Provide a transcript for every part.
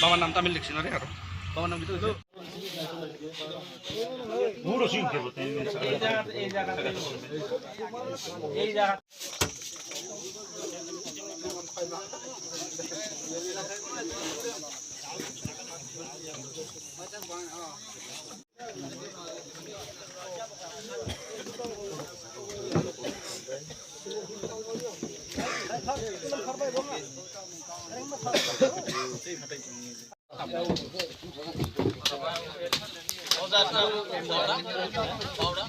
বাবার নামটা আমি লিখছি না রে আরও। বাবার নাম সিংকে বলতে এই জায়গা এই জায়গা এই জায়গা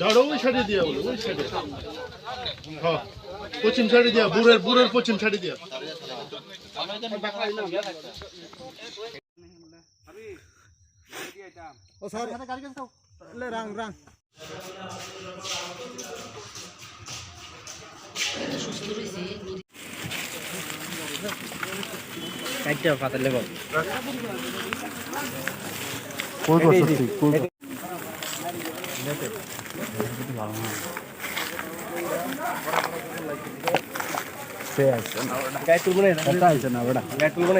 দাঁড়ো ওই সাইডে দিয়া বলো ওই সাইডে। হ্যাঁ পশ্চিম সাইডে দিয়া বুড়ের বুড়ের পশ্চিম সাইডে দিয়া। ও স্যার। গাড়ি রাং রাং। লেব গায়ে তুলবো না আছে না বড়া গায়ে তুলবো না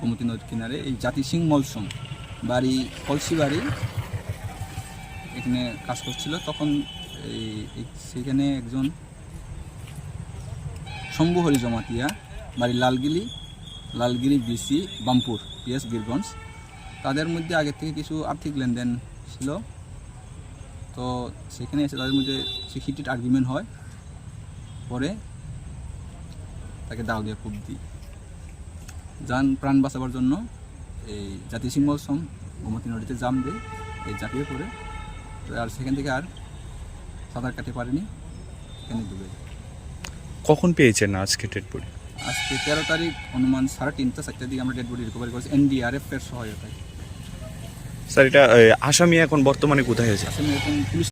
গোমতী নদীর কিনারে এই জাতি সিং মলসম। বাড়ি কলসি বাড়ি, এখানে কাজ করছিল। তখন এই সেখানে একজন শম্ভু হরি জমাতিয়া, বাড়ি লালগিলি লালগিরি বিসি, বামপুর, পিএস বীরগঞ্জ। তাদের মধ্যে আগে থেকে কিছু আর্থিক লেনদেন ছিল। তো সেখানে এসে তাদের মধ্যে হিটেড আর্গুমেন্ট হয়। পরে তাকে দাও দিয়ে খুব দিই। যান প্রাণ বাঁচাবার জন্য এই জাতি সিংহ সম গোমতী নদীতে জাম দিয়ে এই ঝাঁপিয়ে পড়ে। তো আর সেখান থেকে আর সাঁতার কাটতে পারেনি এখানে ডুবে। কখন পেয়েছেন আজকে ডেড বডি আজকে তেরো তারিখ অনুমান সাড়ে তিনটা চারটার দিকে আমরা ডেড বডি রিকভারি করেছি। এনডিআরএফ এর সহায়তায়। স্যার এটা আসামি এখন বর্তমানে কোথায় আছে? আসলে এখন পুলিশ